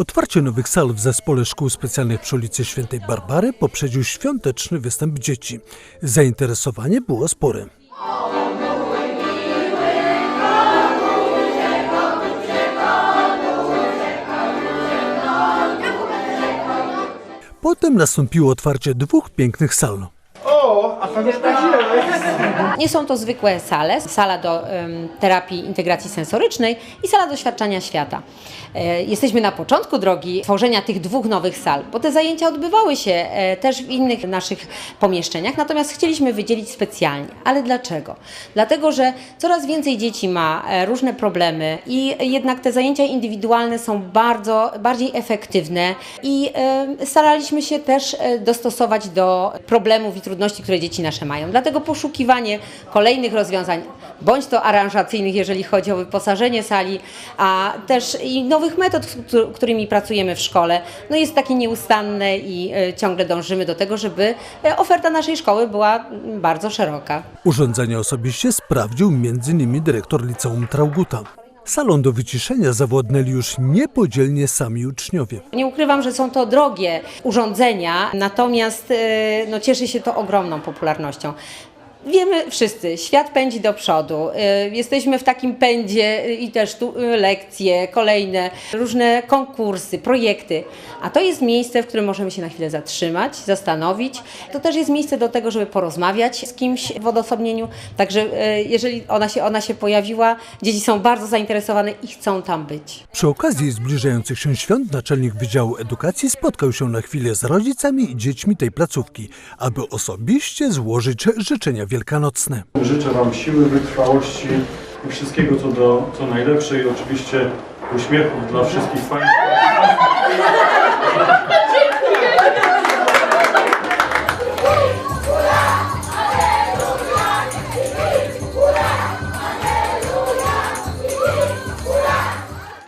Otwarcie nowych sal w zespole szkół specjalnych przy ulicy Świętej Barbary poprzedził świąteczny występ dzieci. Zainteresowanie było spore. Potem nastąpiło otwarcie dwóch pięknych sal. O, a pan już tak wzięłeś. Nie są to zwykłe sale, sala do terapii integracji sensorycznej i sala doświadczania świata. E, jesteśmy na początku drogi tworzenia tych dwóch nowych sal, bo te zajęcia odbywały się e, też w innych naszych pomieszczeniach, natomiast chcieliśmy wydzielić specjalnie. Ale dlaczego? Dlatego, że coraz więcej dzieci ma e, różne problemy i jednak te zajęcia indywidualne są bardzo, bardziej efektywne i staraliśmy się też dostosować do problemów i trudności, które dzieci nasze mają. Dlatego poszukiwanie kolejnych rozwiązań, bądź to aranżacyjnych, jeżeli chodzi o wyposażenie sali, a też i nowych metod, któ- którymi pracujemy w szkole, no jest takie nieustanne i e, ciągle dążymy do tego, żeby e, oferta naszej szkoły była bardzo szeroka. Urządzenie osobiście sprawdził m.in. dyrektor liceum Trauguta. Salon do wyciszenia zawodnęli już niepodzielnie sami uczniowie. Nie ukrywam, że są to drogie urządzenia, natomiast e, no, cieszy się to ogromną popularnością. Wiemy wszyscy, świat pędzi do przodu. e, Jesteśmy w takim pędzie i też tu e, lekcje, kolejne, różne konkursy, projekty. A to jest miejsce, w którym możemy się na chwilę zatrzymać, zastanowić. To też jest miejsce do tego, żeby porozmawiać z kimś w odosobnieniu. Także e, jeżeli ona się, ona się pojawiła, dzieci są bardzo zainteresowane i chcą tam być. Przy okazji zbliżających się świąt naczelnik Wydziału Edukacji spotkał się na chwilę z rodzicami i dziećmi tej placówki, aby osobiście złożyć życzenia wielkanocne. Życzę Wam siły, wytrwałości i wszystkiego co, do, co najlepsze i oczywiście uśmiechów dla wszystkich Państwa.